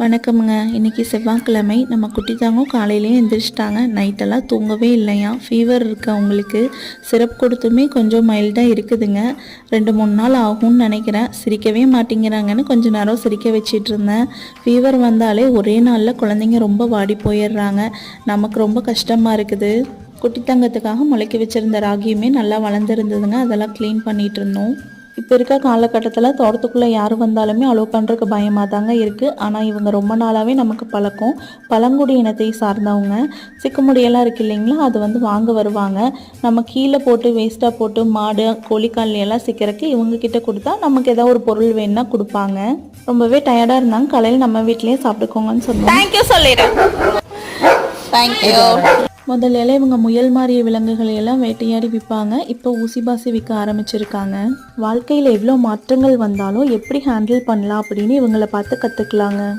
வணக்கம்ங்க. இன்னைக்கு செவ்வாய்க்கிழமை. நம்ம குட்டித்தாங்கும் காலையிலேயே எந்திரிச்சிட்டாங்க. நைட்டெல்லாம் தூங்கவே இல்லையா? ஃபீவர் இருக்குது அவங்களுக்கு சிரப் கொடுத்துமே கொஞ்சம் மைல்டாக இருக்குதுங்க. ரெண்டு மூணு நாள் ஆகும்னு நினைக்கிறேன். சிரிக்கவே மாட்டேங்கிறாங்கன்னு கொஞ்சம் நேரம் சிரிக்க வச்சிட்டு இருந்தேன். ஃபீவர் வந்தாலே ஒரே நாளில் குழந்தைங்க ரொம்ப வாடி போயிடுறாங்க. நமக்கு ரொம்ப கஷ்டமாக இருக்குது. குட்டித்தங்கத்துக்காக முளைக்க வச்சிருந்த ராகியுமே நல்லா வளர்ந்துருந்ததுங்க. அதெல்லாம் க்ளீன் பண்ணிகிட்டு இருந்தோம். இப்போ இருக்க காலகட்டத்தில் தோட்டத்துக்குள்ளே யார் வந்தாலுமே அலோவ் பண்ணுறதுக்கு பயமாக தாங்க இருக்குது ஆனால் இவங்க ரொம்ப நாளாகவே நமக்கு பழக்கம். பழங்குடி இனத்தை சார்ந்தவங்க. சிக்குமுடியெல்லாம் இருக்கு இல்லைங்களா? அது வந்து வாங்க வருவாங்க. நம்ம கீழே போட்டு வேஸ்ட்டாக போட்டு மாடு கோழிக்கால் எல்லாம் சிக்கிறக்கு இவங்க கிட்ட கொடுத்தா நமக்கு ஏதாவது ஒரு பொருள் வேணும்னா கொடுப்பாங்க. ரொம்பவே டயர்டாக இருந்தாங்க. காலையில் நம்ம வீட்டிலேயே சாப்பிட்டுக்கோங்கன்னு சொல்லுவோம் தேங்க்யூ சொல்லிடுறேன் தேங்க்யூ முதல்ல இவங்க முயல் மாறிய விலங்குகளை எல்லாம் வேட்டையாடி விற்பாங்க. இப்போ ஊசி பாசி விற்க ஆரம்பிச்சிருக்காங்க. வாழ்க்கையில் எவ்வளோ மாற்றங்கள் வந்தாலும் எப்படி ஹேண்டில் பண்ணலாம் அப்படின்னு இவங்களை பார்த்து கற்றுக்கலாங்க